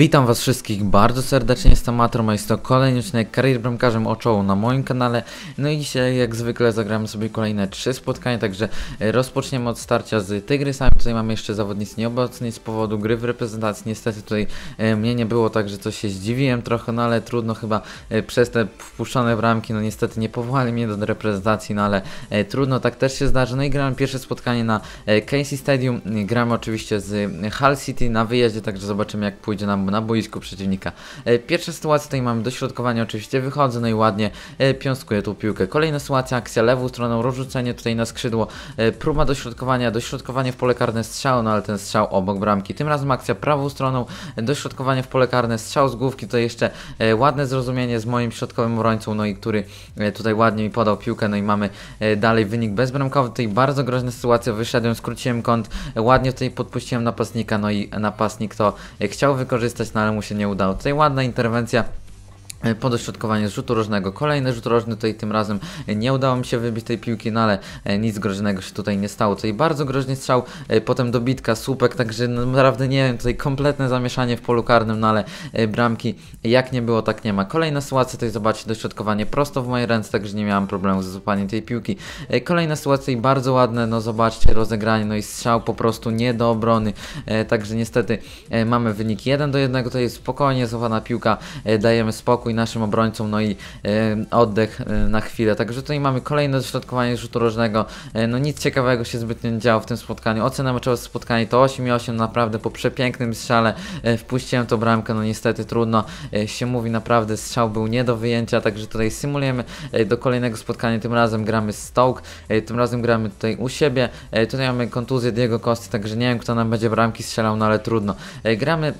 Witam was wszystkich bardzo serdecznie, jestem Matrom, a jest to kolejny odcinek Karier Bramkarzem Oczołu na moim kanale. No i dzisiaj jak zwykle zagramy sobie kolejne trzy spotkania, także e, rozpoczniemy od starcia z Tygrysami. Tutaj mamy jeszcze zawodnicy nieobecni z powodu gry w reprezentacji. Niestety tutaj e, mnie nie było, także coś się zdziwiłem trochę, no ale trudno chyba e, przez te wpuszczone bramki, no niestety nie powołali mnie do reprezentacji, no ale trudno, tak też się zdarzy. No i gramy pierwsze spotkanie na Casey Stadium, gramy oczywiście z Hull City na wyjeździe, także zobaczymy jak pójdzie nam na boisku przeciwnika. E, Pierwsza sytuacja tutaj mamy dośrodkowanie, oczywiście wychodzę, no i ładnie e, piąskuję tą piłkę. Kolejna sytuacja, akcja lewą stroną, rozrzucenie tutaj na skrzydło, e, próba dośrodkowania, dośrodkowanie w pole karne strzał, no ale ten strzał obok bramki. Tym razem akcja prawą stroną, dośrodkowanie w pole karne, strzał z główki, to jeszcze ładne zrozumienie z moim środkowym obrońcą, no i który tutaj ładnie mi podał piłkę, no i mamy dalej wynik bezbramkowy. Tutaj bardzo groźna sytuacja, wyszedłem, skróciłem kąt, ładnie tutaj podpuściłem napastnika, no i napastnik to chciał wykorzystać, no ale mu się nie udało. Tutaj ładna interwencja. E, Po dośrodkowanie z rzutu rożnego. Kolejny rzut rożny tutaj tym razem e, nie udało mi się wybić tej piłki, no ale e, nic groźnego się tutaj nie stało. Tutaj bardzo groźny strzał, potem dobitka, słupek, także no, naprawdę nie wiem, tutaj kompletne zamieszanie w polu karnym, no ale bramki jak nie było, tak nie ma. Kolejna sytuacja, tutaj zobaczcie dośrodkowanie prosto w moje ręce, także nie miałem problemu z złapaniem tej piłki. Kolejna sytuacja i bardzo ładne, no zobaczcie rozegranie, no i strzał po prostu nie do obrony, także niestety mamy wynik 1 do 1, to jest spokojnie złapana piłka, dajemy spokój naszym obrońcom, no i e, oddech e, na chwilę. Także tutaj mamy kolejne dośrodkowanie rzutu rożnego. E, no nic ciekawego się zbytnio nie działo w tym spotkaniu. Ocena meczowa z spotkania to 8,8 naprawdę po przepięknym strzale wpuściłem tą bramkę, no niestety trudno się mówi, naprawdę strzał był nie do wyjęcia, także tutaj symulujemy do kolejnego spotkania. Tym razem gramy Stoke, tym razem gramy tutaj u siebie. Tutaj mamy kontuzję Diego Costy, także nie wiem kto nam będzie bramki strzelał, no ale trudno. Gramy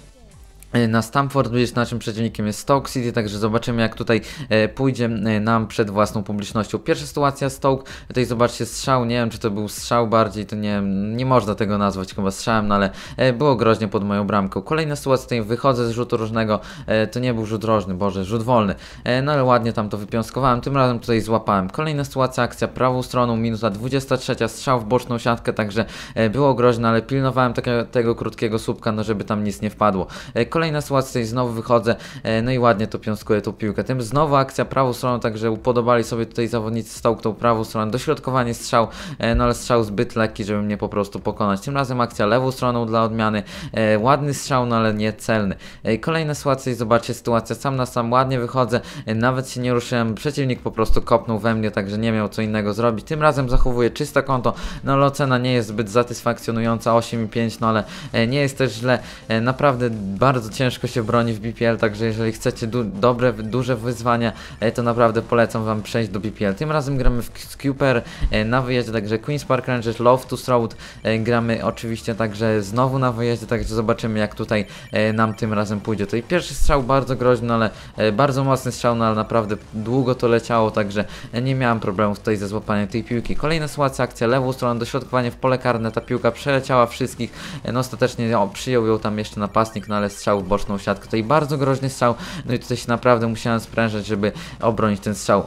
na Stamford Bridge naszym przeciwnikiem jest Stoke City, także zobaczymy jak tutaj e, pójdzie e, nam przed własną publicznością. Pierwsza sytuacja Stoke, tutaj zobaczcie strzał, nie wiem czy to był strzał bardziej, to nie nie można tego nazwać chyba strzałem, no ale e, było groźnie pod moją bramką. Kolejna sytuacja, tutaj wychodzę z rzutu rożnego, e, to nie był rzut rożny, boże, rzut wolny, e, no ale ładnie tam to wypiąskowałem, tym razem tutaj złapałem. Kolejna sytuacja, akcja prawą stroną, minuta 23, strzał w boczną siatkę, także e, było groźne, ale pilnowałem takiego, tego krótkiego słupka, no żeby tam nic nie wpadło. E, Kolejna sytuacja i znowu wychodzę, e, no i ładnie to piąskuję tą piłkę. Tym znowu akcja prawą stroną, także upodobali sobie tutaj zawodnicy Stoke tą prawą stronę. Dośrodkowanie strzał, e, no ale strzał zbyt lekki, żeby mnie po prostu pokonać. Tym razem akcja lewą stroną dla odmiany. E, ładny strzał, no ale nie celny. Kolejna sytuacja i zobaczcie, sytuacja sam na sam, ładnie wychodzę, nawet się nie ruszyłem. Przeciwnik po prostu kopnął we mnie, także nie miał co innego zrobić. Tym razem zachowuję czyste konto, no ale ocena nie jest zbyt satysfakcjonująca, 8,5, no ale nie jest też źle. Naprawdę bardzo ciężko się broni w BPL, także jeżeli chcecie du dobre, duże wyzwania, e, to naprawdę polecam Wam przejść do BPL. Tym razem gramy w Scuper e, na wyjeździe, także Queen's Park Rangers, Loftus Road, e, gramy oczywiście także znowu na wyjeździe, także zobaczymy jak tutaj nam tym razem pójdzie. Tutaj pierwszy strzał bardzo groźny, ale bardzo mocny strzał, no ale naprawdę długo to leciało, także nie miałem problemów tutaj ze złapaniem tej piłki. Kolejna sytuacja, akcja lewą stroną, dośrodkowanie w pole karne, ta piłka przeleciała wszystkich, no ostatecznie o, przyjął ją tam jeszcze napastnik, no ale strzał w boczną siatkę. Tutaj bardzo groźny strzał, no i tutaj się naprawdę musiałem sprężać, żeby obronić ten strzał.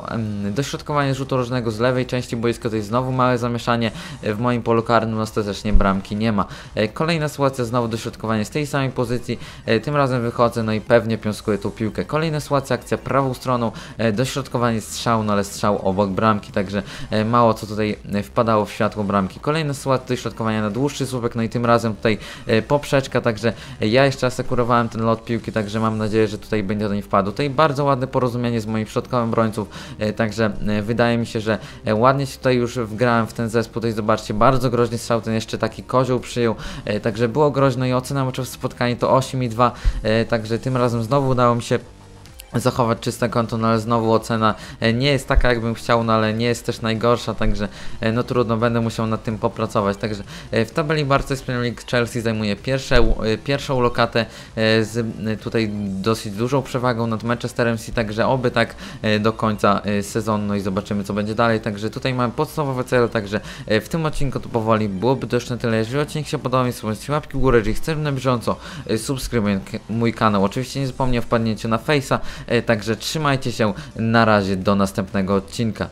Dośrodkowanie rzutu rożnego z lewej części boiska, tutaj znowu małe zamieszanie w moim polu karnym, ostatecznie bramki nie ma. E, Kolejna sytuacja, znowu dośrodkowanie z tej samej pozycji, e, tym razem wychodzę, no i pewnie piąskuję tą piłkę. Kolejna sytuacja, akcja prawą stroną, e, dośrodkowanie strzał, no ale strzał obok bramki, także mało co tutaj wpadało w światło bramki. Kolejna sytuacja, dośrodkowanie na dłuższy słupek, no i tym razem tutaj poprzeczka, także ja jeszcze asekurowałem ten lot piłki, także mam nadzieję, że tutaj będzie do niej wpadł. Tutaj bardzo ładne porozumienie z moim środkowym obrońców, e, także e, wydaje mi się, że e, ładnie się tutaj już wgrałem w ten zespół. Tutaj zobaczcie, bardzo groźny strzał, ten jeszcze taki kozioł przyjął, także było groźno i ocena meczowa w spotkaniu to 8,2, e, także tym razem znowu udało mi się zachować czyste konto, no ale znowu ocena e, nie jest taka jakbym chciał, no ale nie jest też najgorsza, także e, no trudno, będę musiał nad tym popracować, także e, w tabeli Barca Premier League Chelsea zajmuje pierwsze, pierwszą lokatę z tutaj dosyć dużą przewagą nad Manchesterem City, także oby tak do końca sezonu, no i zobaczymy co będzie dalej, także tutaj mamy podstawowe cele, także w tym odcinku to powoli byłoby to już na tyle, jeżeli odcinek się podobał, słuchajcie łapki w górę, jeżeli chcesz na bieżąco, subskrybuj mój kanał, oczywiście nie zapomnij o wpadnięciu na Face'a, Także trzymajcie się, na razie do następnego odcinka.